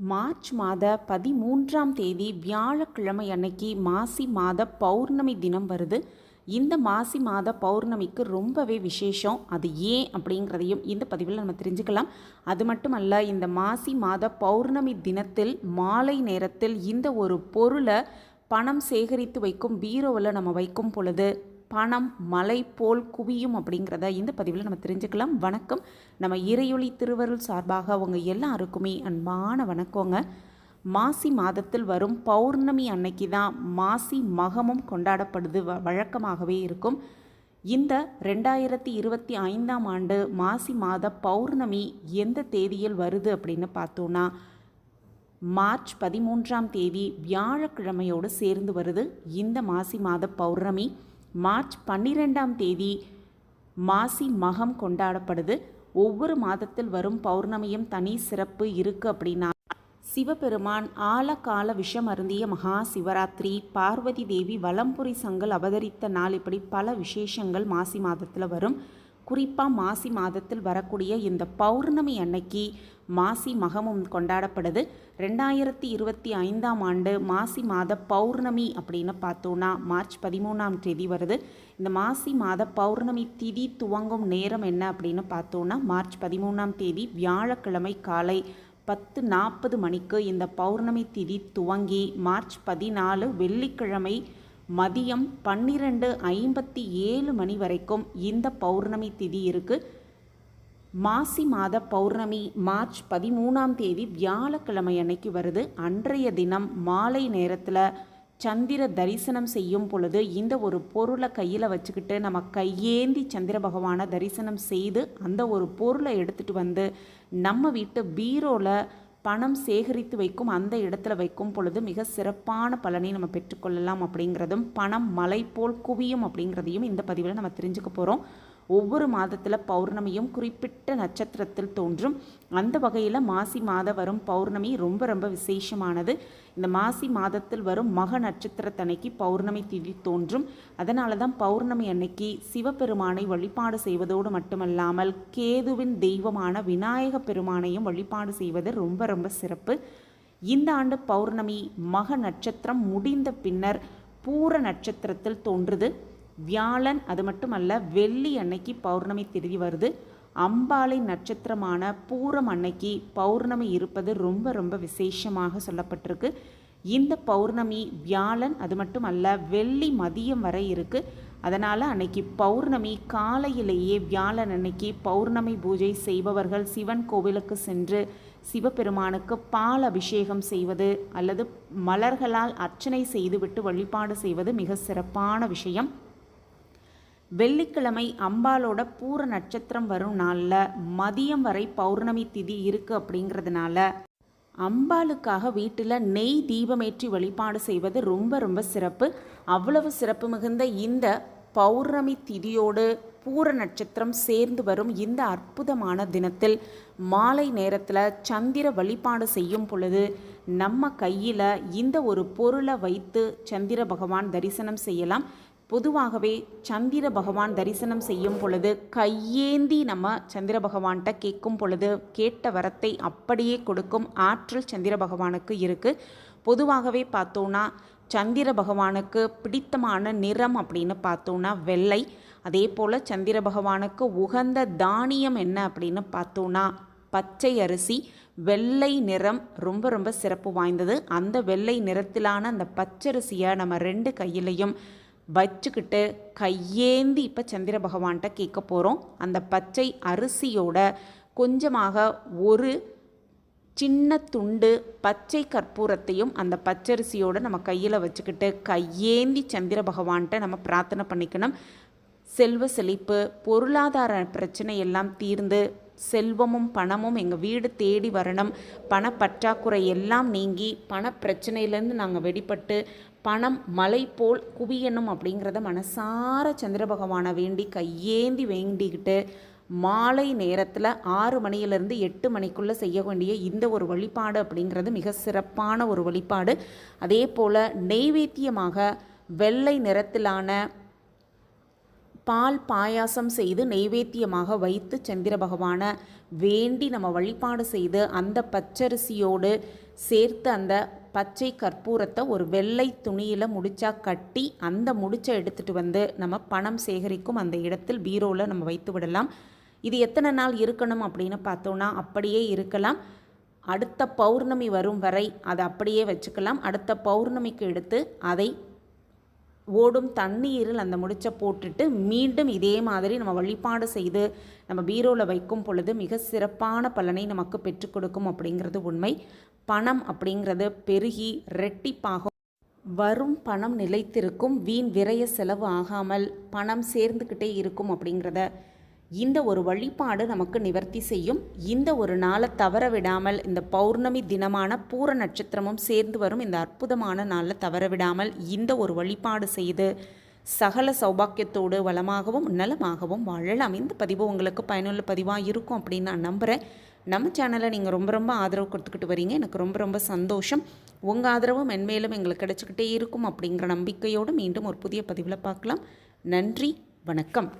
March மாத பதிமூன்றாம் தேதி வியாழக்கிழமை அன்னைக்கு மாசி மாத பௌர்ணமி தினம் வருது. இந்த மாசி மாத பௌர்ணமிக்கு ரொம்பவே விசேஷம். அது ஏன் அப்படிங்கிறதையும் இந்த பதிவில் நம்ம தெரிஞ்சுக்கலாம். அது மட்டுமல்ல இந்த மாசி மாத பௌர்ணமி தினத்தில் மாலை நேரத்தில் இந்த ஒரு பொருளை பணம் சேகரித்து வைக்கும் பீரோவில் நம்ம வைக்கும் பொழுது பணம் மலை போல் குவியும் அப்படிங்கிறத இந்த பதிவில் நம்ம தெரிஞ்சுக்கலாம். வணக்கம். நம்ம இறையொளி திருவருள் சார்பாக உங்கள் எல்லாருக்குமே அன்பான வணக்கங்க. மாசி மாதத்தில் வரும் பௌர்ணமி அன்னைக்கு தான் மாசி மகமும் கொண்டாடப்படுது வ- வழக்கமாகவே இருக்கும். இந்த ரெண்டாயிரத்தி இருபத்தி ஐந்தாம் ஆண்டு மாசி மாத பௌர்ணமி எந்த தேதியில் வருது அப்படின்னு பார்த்தோன்னா மார்ச் பதிமூன்றாம் தேதி வியாழக்கிழமையோடு சேர்ந்து வருது இந்த மாசி மாத பௌர்ணமி. மார்ச் பன்னிரெண்டாம் தேதி மாசி மகம் கொண்டாடப்படுது. ஒவ்வொரு மாதத்தில் வரும் பௌர்ணமியும் தனி சிறப்பு இருக்குது அப்படின்னா சிவபெருமான் ஆழகால விஷம் அருந்திய மகா சிவராத்திரி பார்வதி தேவி வலம்புரி சங்கல் அவதரித்த நாள் இப்படி பல விசேஷங்கள் மாசி மாதத்தில் வரும். குறிப்பாக மாசி மாதத்தில் வரக்கூடிய இந்த பௌர்ணமி அன்னைக்கு மாசி மகமும் கொண்டாடப்படுது. ரெண்டாயிரத்தி இருபத்தி ஐந்தாம் ஆண்டு மாசி மாத பௌர்ணமி அப்படின்னு பார்த்தோன்னா மார்ச் பதிமூணாம் தேதி வருது. இந்த மாசி மாத பௌர்ணமி திதி துவங்கும் நேரம் என்ன அப்படின்னு பார்த்தோன்னா மார்ச் பதிமூணாம் தேதி வியாழக்கிழமை காலை பத்து நாற்பது மணிக்கு இந்த பௌர்ணமி திதி துவங்கி மார்ச் பதினாலு வெள்ளிக்கிழமை மதியம் பன்னிரெண்டு ஐம்பத்தி ஏழு மணி வரைக்கும் இந்த பௌர்ணமி திதி இருக்குது மாசி மாத பௌர்ணமி மார்ச் பதிமூணாம் தேதி வியாழக்கிழமை அன்னைக்கு வருது. அன்றைய தினம் மாலை நேரத்தில் சந்திர தரிசனம் செய்யும் பொழுது இந்த ஒரு பொருளை கையில் வச்சுக்கிட்டு நம்ம கையேந்தி சந்திர பகவானை தரிசனம் செய்து அந்த ஒரு பொருளை எடுத்துகிட்டு வந்து நம்ம வீட்டு பீரோவில் பணம் சேகரித்து வைக்கும் அந்த இடத்துல வைக்கும் பொழுது மிக சிறப்பான பலனை நம்ம பெற்றுக்கொள்ளலாம் அப்படிங்கிறதும் பணம் மலை போல் குவியும் அப்படிங்கிறதையும் இந்த பதிவில் நம்ம தெரிஞ்சுக்க போகிறோம் ஒவ்வொரு மாதத்தில் பௌர்ணமியும் குறிப்பிட்ட நட்சத்திரத்தில் தோன்றும். அந்த வகையில் மாசி மாத வரும் பௌர்ணமி ரொம்ப ரொம்ப விசேஷமானது. இந்த மாசி மாதத்தில் வரும் மக நட்சத்திரத்தன்னைக்கு பௌர்ணமி திதி தோன்றும். அதனால தான் பௌர்ணமி அன்னைக்கு சிவபெருமானை வழிபாடு செய்வதோடு மட்டுமல்லாமல் கேதுவின் தெய்வமான விநாயக பெருமானையும் வழிபாடு செய்வது ரொம்ப ரொம்ப சிறப்பு. இந்த ஆண்டு பௌர்ணமி மக நட்சத்திரம் முடிந்த பின்னர் பூர நட்சத்திரத்தில் தோன்றுது. வியாழன் அது மட்டுமல்ல வெள்ளி அன்னைக்கு பௌர்ணமி திதி வருது. அம்பாளை நட்சத்திரமான பூரம் அன்னைக்கு பௌர்ணமி இருப்பது ரொம்ப ரொம்ப விசேஷமாக சொல்லப்பட்டிருக்கு. இந்த பௌர்ணமி வியாழன் அது மட்டுமல்ல வெள்ளி மதியம் வரை இருக்கு. அதனால் அன்னைக்கு பௌர்ணமி காலையிலேயே வியாழன் அன்னைக்கு பௌர்ணமி பூஜை செய்பவர்கள் சிவன் கோவிலுக்கு சென்று சிவபெருமானுக்கு பால் அபிஷேகம் செய்வது அல்லது மலர்களால் அர்ச்சனை செய்துவிட்டு வழிபாடு செய்வது மிக சிறப்பான விஷயம். வெள்ளிக்கிழமை அம்பாலோட பூர நட்சத்திரம் வரும் நாளில் மதியம் வரை பௌர்ணமி திதி இருக்குது அப்படிங்கிறதுனால அம்பாளுக்காக வீட்டில் நெய் தீபமேற்றி வழிபாடு செய்வது ரொம்ப ரொம்ப சிறப்பு. அவ்வளவு சிறப்பு மிகுந்த இந்த பௌர்ணமி திதியோடு பூர நட்சத்திரம் சேர்ந்து வரும் இந்த அற்புதமான தினத்தில் மாலை நேரத்தில் சந்திர வழிபாடு செய்யும் பொழுது நம்ம கையில் இந்த ஒரு பொருளை வைத்து சந்திர பகவான் தரிசனம் செய்யலாம். பொதுவாகவே சந்திர பகவான் தரிசனம் செய்யும் பொழுது கையேந்தி நம்ம சந்திர பகவான்கிட்ட கேட்கும் பொழுது கேட்ட வரத்தை அப்படியே கொடுக்கும் ஆற்றல் சந்திர பகவானுக்கு இருக்குது பொதுவாகவே பார்த்தோன்னா சந்திர பகவானுக்கு பிடித்தமான நிறம் அப்படின்னு பார்த்தோன்னா வெள்ளை. அதே போல் சந்திர பகவானுக்கு உகந்த தானியம் என்ன அப்படின்னு பார்த்தோன்னா பச்சை அரிசி வெள்ளை நிறம் ரொம்ப ரொம்ப சிறப்பு வாய்ந்தது. அந்த வெள்ளை நிறத்திலான அந்த பச்சரிசியை நம்ம ரெண்டு கையிலையும் வச்சுக்கிட்டு கையேந்தி இப்போ சந்திர பகவான்கிட்ட கேட்க போகிறோம் அந்த பச்சை அரிசியோட கொஞ்சமாக ஒரு சின்ன துண்டு பச்சை கற்பூரத்தையும் அந்த பச்சரிசியோட நம்ம கையில் வச்சுக்கிட்டு கையேந்தி சந்திர பகவான்கிட்ட நம்ம பிரார்த்தனை பண்ணிக்கணும். செல்வ செழிப்பு பொருளாதார பிரச்சனை எல்லாம் தீர்ந்து செல்வமும் பணமும் எங்கள் வீடு தேடி வரணும். பணப்பற்றாக்குறை எல்லாம் நீங்கி பண பிரச்சனையிலேருந்து நாங்கள் வெடிப்பட்டு பணம் மலை போல் குவியணும் அப்படிங்கிறத மனசார சந்திர பகவானை வேண்டி கையேந்தி வேண்டிக்கிட்டு மாலை நேரத்தில் ஆறு மணியிலிருந்து எட்டு மணிக்குள்ளே செய்ய வேண்டிய இந்த ஒரு வழிபாடு அப்படிங்கிறது மிக சிறப்பான ஒரு வழிபாடு. அதே போல் நெய்வேத்தியமாக வெள்ளை நிறத்திலான பால் பாயாசம் செய்து நெய்வேத்தியமாக வைத்து சந்திர பகவானை வேண்டி நம்ம வழிபாடு செய்து அந்த பச்சரிசியோடு சேர்த்து அந்த பச்சை கற்பூரத்தை ஒரு வெள்ளை துணியில் முடிச்சா கட்டி அந்த முடிச்சை எடுத்துகிட்டு வந்து நம்ம பணம் சேகரிக்கும் அந்த இடத்தில் பீரோவில் நம்ம வைத்து விடலாம். இது எத்தனை நாள் இருக்கணும் அப்படின்னு பார்த்தோன்னா அப்படியே இருக்கலாம். அடுத்த பௌர்ணமி வரும் வரை அதை அப்படியே வச்சுக்கலாம். அடுத்த பௌர்ணமிக்கு எடுத்து அதை ஓடும் தண்ணீரில் அந்த முடிச்சை போட்டுட்டு மீண்டும் இதே மாதிரி நம்ம வழிபாடு செய்து நம்ம பீரோவில் வைக்கும் பொழுது மிக சிறப்பான பலனை நமக்கு பெற்றுக் கொடுக்கும் அப்படிங்கிறது உண்மை. பணம் அப்படிங்கிறது பெருகி ரெட்டிப்பாகும் வரும் பணம் நிலைத்திருக்கும். வீண் விரய செலவு ஆகாமல் பணம் சேர்ந்துக்கிட்டே இருக்கும் அப்படிங்கிறத இந்த ஒரு வழிபாடு நமக்கு நிவர்த்தி செய்யும். இந்த ஒரு நாளை தவற விடாமல் இந்த பௌர்ணமி தினமான பூர நட்சத்திரமும் சேர்ந்து வரும். இந்த அற்புதமான நாளில் தவற விடாமல் இந்த ஒரு வழிபாடு செய்து சகல சௌபாக்கியத்தோடு வளமாகவும் நலமாகவும் வாழலாம். இந்த பதிவு உங்களுக்கு பயனுள்ள பதிவாக இருக்கும் அப்படின்னு நான் நம்புகிறேன் நம்ம சேனலை நீங்கள் ரொம்ப ரொம்ப ஆதரவு கொடுத்துக்கிட்டு வரீங்க. எனக்கு ரொம்ப ரொம்ப சந்தோஷம். உங்கள் ஆதரவு மென்மேலும் எங்களுக்கு கிடச்சிக்கிட்டே இருக்கும் அப்படிங்கிற நம்பிக்கையோடு மீண்டும் ஒரு புதிய பதிவில் பார்க்கலாம். நன்றி வணக்கம்.